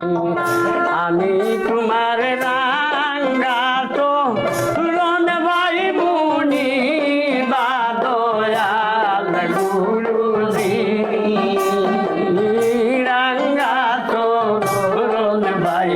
আমি তোমার রাঙ্গা তো রন ভাই বুনি বাদয়াল গুরুজি। রাঙ্গা তো রন ভাই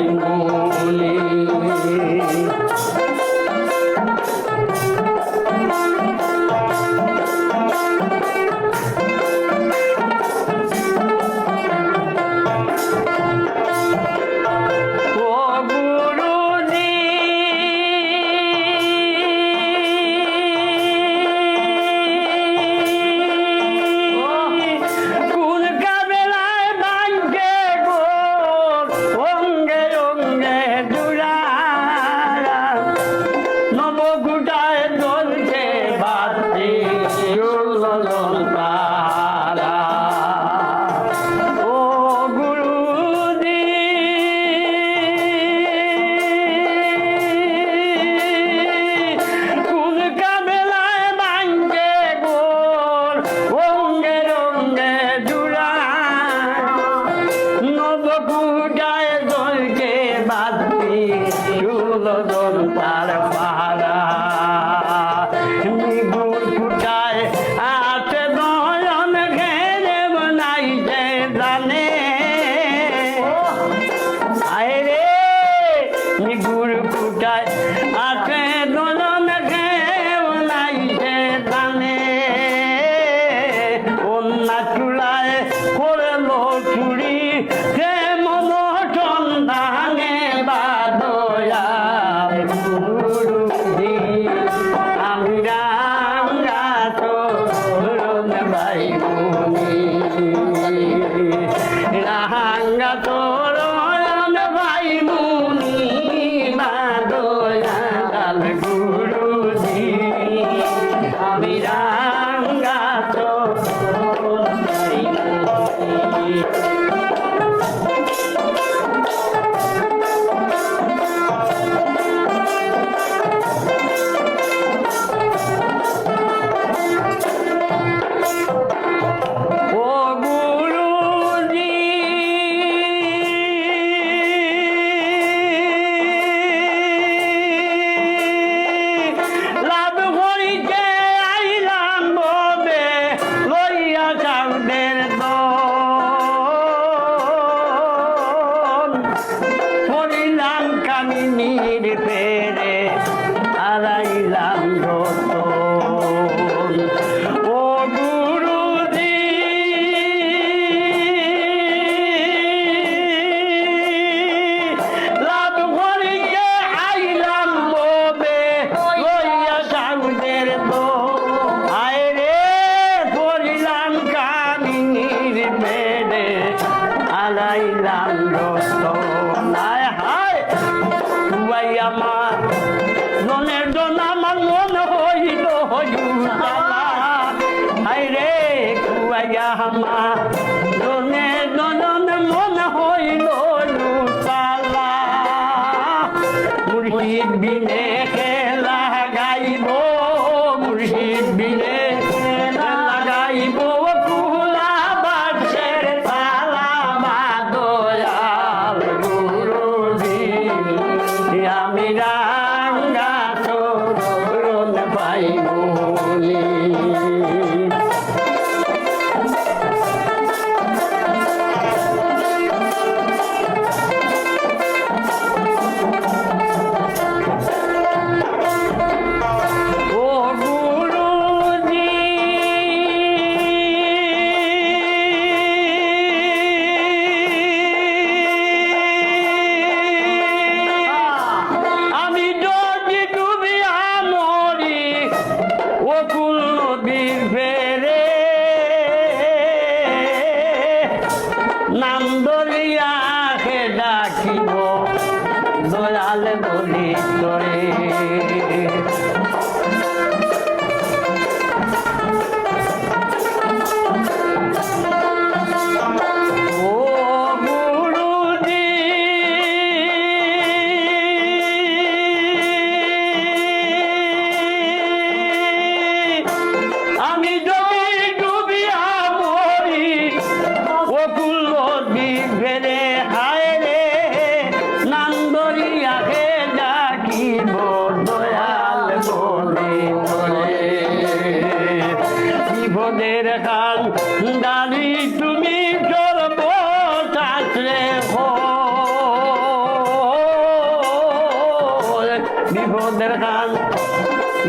good guy. আমি নির্ভেরে হারাইলাম রতন। ও গুরুজি, লাভ করিয়ে আইলাম ববে লইয়া সাউদের তো। আয় রে করিলাম কামি নির্ভেরে হারাইলাম রতন। আয় হা ভাই আমার মনের জন আমার মন হইল হইল আমার হাই রে কুয়াইয়া আমার বলিয়া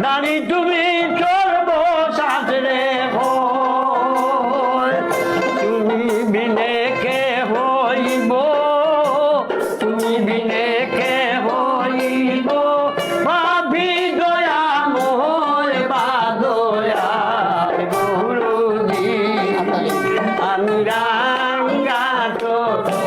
দাঁড়ি তুমি চলব ভয় তুমি বিনে কে হইব? তুমি বিনে কে হইব? ভাবি দয়া মোর বা দয়া গুরুজি আমি রাঙ্গা চরণ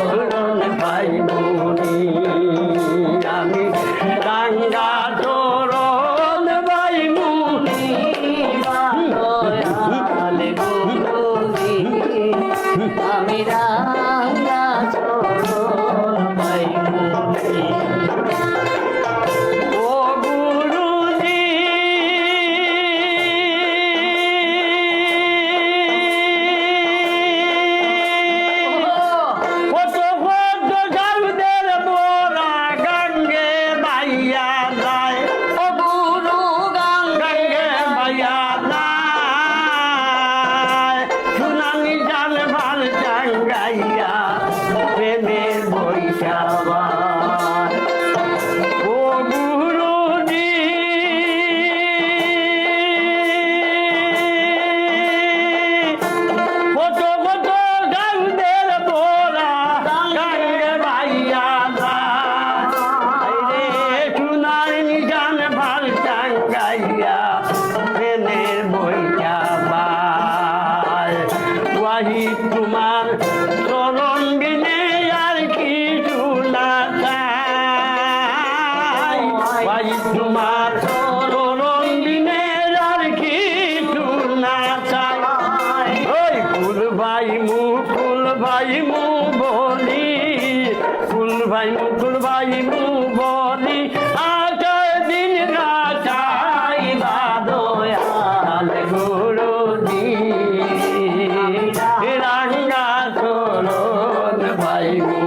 প্রেমের বৈশাবায় মু বলি ফুল ভাই মু ভাই মু বলি আজর দিন রাজাই বাদয়াল গুরুজি। রাঙ্গা চরণ ভাই মুনি